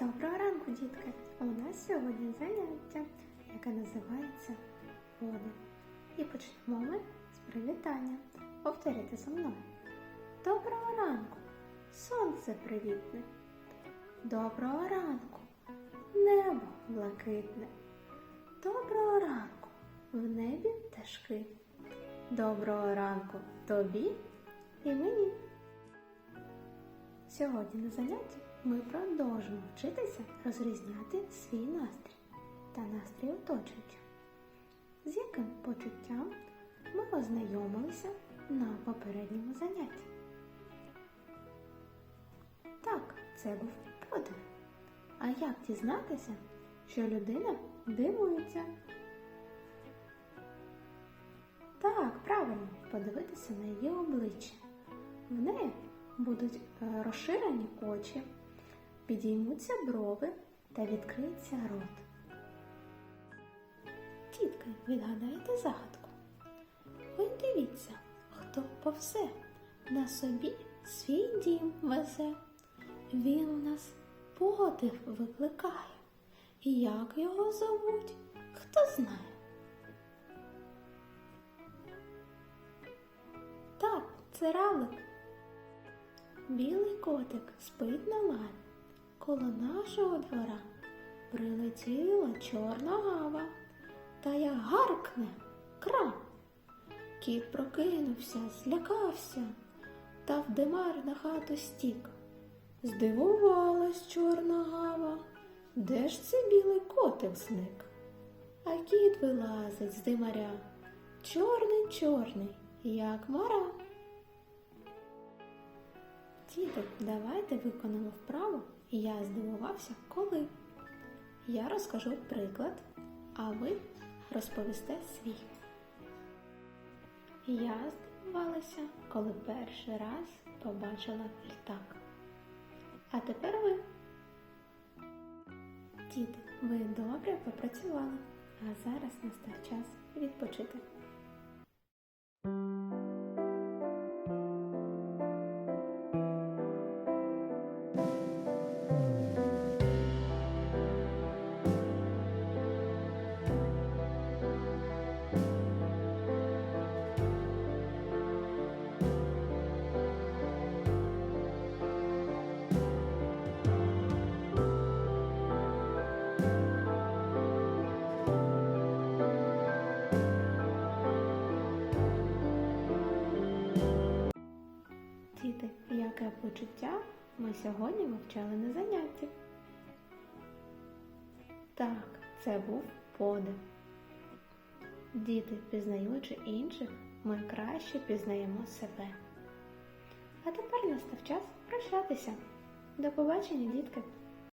Доброго ранку, дітки! У нас сьогодні заняття, яке називається Води. І почнемо ми з привітання. Повторюйте за мною. Доброго ранку! Сонце привітне. Доброго ранку! Небо блакитне. Доброго ранку! В небі пташки. Доброго ранку тобі і мені. Сьогодні на занятті ми продовжимо вчитися розрізняти свій настрій та настрій оточуючих. З яким почуттям ми ознайомилися на попередньому занятті. Так, це був подив. А як дізнатися, що людина дивується? Так, правильно, подивитися на її обличчя. В неї будуть е, розширені очі, підіймуться брови та відкриється рот. Тітки, відгадаєте загадку? Ой, дивіться, хто повзе на собі свій дім везе. Він у нас подив викликає. Як його зовуть, хто знає? Так, це равлик. Білий котик спить на лаві. Коло нашого двора прилетіла чорна гава, та як гаркне кра. Кіт прокинувся, злякався, та в димар на хату стік. Здивувалась чорна гава, де ж це білий котик зник? А кіт вилазить з димаря, чорний чорний, як мара. Діти, давайте виконаємо вправу Я здивувався коли. Я розкажу приклад, а ви розповісте свій. Я здивувалася, коли перший раз побачила літак. А тепер ви. Діти, ви добре попрацювали, а зараз настав час відпочити. Діти, яке почуття ми сьогодні вивчали на занятті? Так, це був подив. Діти, пізнаючи інших, ми краще пізнаємо себе. А тепер настав час прощатися. До побачення, дітки!